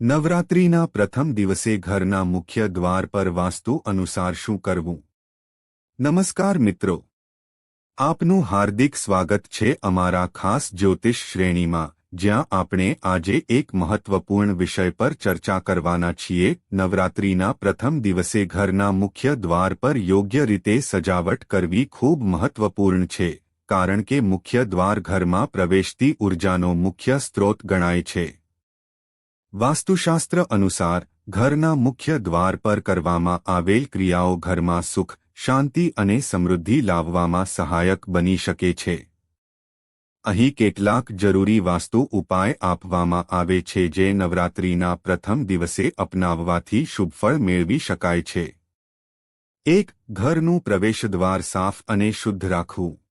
નવરાત્રિના પ્રથમ દિવસે ઘરના મુખ્ય દ્વાર પર વાસ્તુ અનુસાર શું કરવું? નમસ્કાર મિત્રો. આપનું હાર્દિક સ્વાગત છે અમારા ખાસ જ્યોતિષ શ્રેણીમાં, જ્યાં આપણે આજે એક મહત્વપૂર્ણ વિષય પર ચર્ચા કરવાના છીએ, નવરાત્રિના પ્રથમ દિવસે ઘરના મુખ્ય દ્વાર પર યોગ્ય રીતે સજાવટ કરવી ખૂબ મહત્વપૂર્ણ છે, કારણ કે મુખ્ય દ્વાર ઘરમાં પ્રવેશતી ઉર્જાનો મુખ્ય સ્ત્રોત ગણાય છે. વાસ્તુશાસ્ત્ર અનુસાર, ઘરના મુખ્ય દ્વાર પર કરવામાં આવેલ ક્રિયાઓ ઘરમાં સુખ, શાંતિ અને સમૃદ્ધિ લાવવામાં સહાયક બની શકે છે. અહીં કેટલાક જરૂરી વાસ્તુ ઉપાય આપવામાં આવે છે જે નવરાત્રિના પ્રથમ દિવસે અપનાવવાથી શુભફળ મેળવી શકાય છે. એક, ઘરનું પ્રવેશદ્વાર સાફ અને શુદ્ધ રાખવું.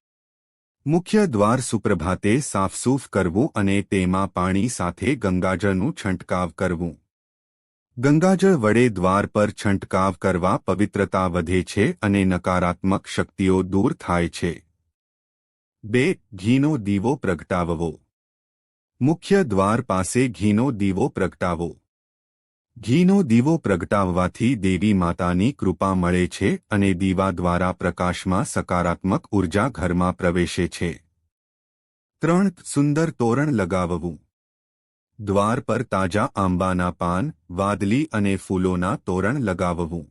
મુખ્ય દ્વાર સુપ્રભાતે સાફસૂફ કરવું અને તેમાં પાણી સાથે ગંગાજળનું છંટકાવ કરવું. ગંગાજળ વડે દ્વાર પર છંટકાવ કરવા પવિત્રતા વધે છે અને નકારાત્મક શક્તિઓ દૂર થાય છે. બે, ઘીનો દીવો પ્રગટાવવો. મુખ્ય દ્વાર પાસે ઘીનો દીવો પ્રગટાવો. ઘીનો દીવો પ્રગટાવવાથી દેવી માતાની કૃપા મળે છે અને દીવા દ્વારા પ્રકાશમાં સકારાત્મક ઊર્જા ઘરમાં પ્રવેશે છે. ત્રણ, સુંદર તોરણ લગાવવું. દ્વાર પર તાજા આંબાના પાન વાદલી અને ફૂલોના તોરણ લગાવવું.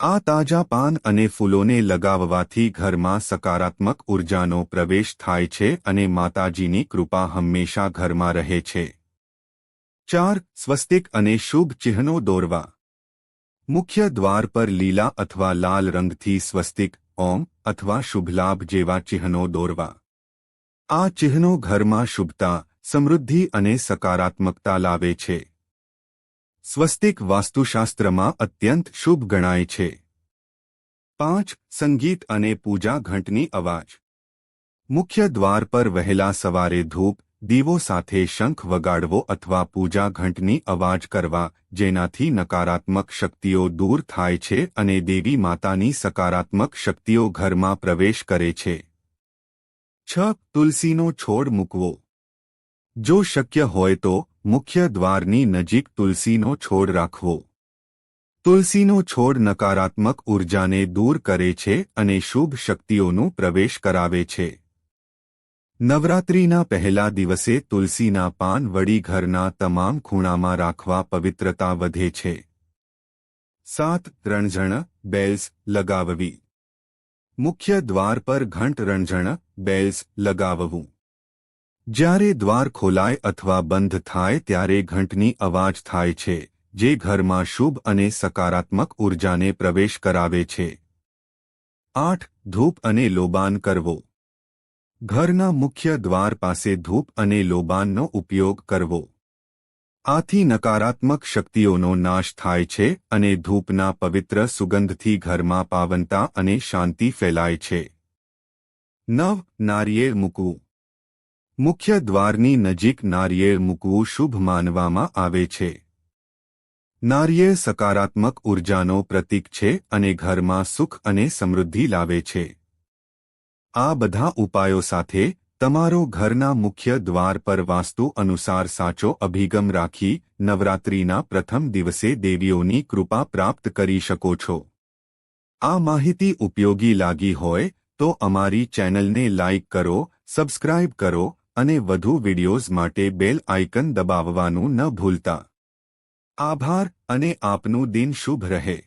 આ તાજા પાન અને ફૂલોને લગાવવાથી ઘરમાં સકારાત્મક ઉર્જાનો પ્રવેશ થાય છે અને માતાજીની કૃપા હંમેશા ઘરમાં રહે છે. ચાર, સ્વસ્તિક અને શુભ ચિહ્નો દોરવા. મુખ્ય દ્વાર પર લીલા અથવા લાલ રંગથી સ્વસ્તિક, ઓમ, અથવા શુભલાભ જેવા ચિહ્નો દોરવા. આ ચિહ્નો ઘરમાં શુભતા, સમૃદ્ધિ અને સકારાત્મકતા લાવે છે. સ્વસ્તિક વાસ્તુશાસ્ત્રમાં અત્યંત શુભ ગણાય છે. પાંચ, સંગીત અને પૂજા ઘંટની અવાજ. મુખ્ય દ્વાર પર વહેલા સવારે ધૂપ દીવો સાથે શંખ વગાડવો અથવા પૂજા ઘંટની અવાજ કરવા જેનાથી નકારાત્મક શક્તિઓ દૂર થાય છે અને દેવી માતાની સકારાત્મક શક્તિઓ ઘરમાં પ્રવેશ કરે છે. છ, તુલસીનો છોડ મૂકવો. જો શક્ય હોય તો મુખ્ય દ્વારની નજીક તુલસીનો છોડ રાખવો. તુલસીનો છોડ નકારાત્મક ઉર્જાને દૂર કરે છે અને શુભ શક્તિઓનું પ્રવેશ કરાવે છે. નવરાત્રિના પહેલા દિવસે તુલસીના પાન વળી ઘરના તમામ ખૂણામાં રાખવા પવિત્રતા વધે છે. સાત રણઝણ, બેલ્સ લગાવવી. મુખ્ય દ્વાર પર ઘંટ રણઝણ, બેલ્સ લગાવવું. જ્યારે દ્વાર ખોલાય અથવા બંધ થાય ત્યારે ઘંટની અવાજ થાય છે, જે ઘરમાં શુભ અને સકારાત્મક ઊર્જાને પ્રવેશ કરાવે છે. આઠ, ધૂપ અને લોબાન કરવો. ઘરના મુખ્ય દ્વાર પાસે ધૂપ અને લોબાનનો ઉપયોગ કરવો. આથી નકારાત્મક શક્તિઓનો નાશ થાય છે અને ધૂપના પવિત્ર સુગંધથી ઘરમાં પાવનતા અને શાંતિ ફેલાય છે. નવ, નારિયેળ મૂકવું. મુખ્ય દ્વારની નજીક નારિયેળ મૂકવું શુભ માનવામાં આવે છે. નારિયેળ સકારાત્મક ઉર્જાનો પ્રતીક છે અને ઘરમાં સુખ અને સમૃદ્ધિ લાવે છે. આ બધા ઉપાયો સાથે તમારો ઘરના મુખ્ય દ્વાર પર વાસ્તુ અનુસાર સાચો અભિગમ રાખી નવરાત્રિના પ્રથમ દિવસે દેવીઓની કૃપા પ્રાપ્ત કરી શકો છો. આ માહિતી ઉપયોગી લાગી હોય તો અમારી ચેનલને લાઇક કરો, સબસ્ક્રાઇબ કરો અને વધુ વિડિયોઝ માટે બેલ આઇકન દબાવવાનું ન ભૂલતા. આભાર અને આપનું દિન શુભ રહે.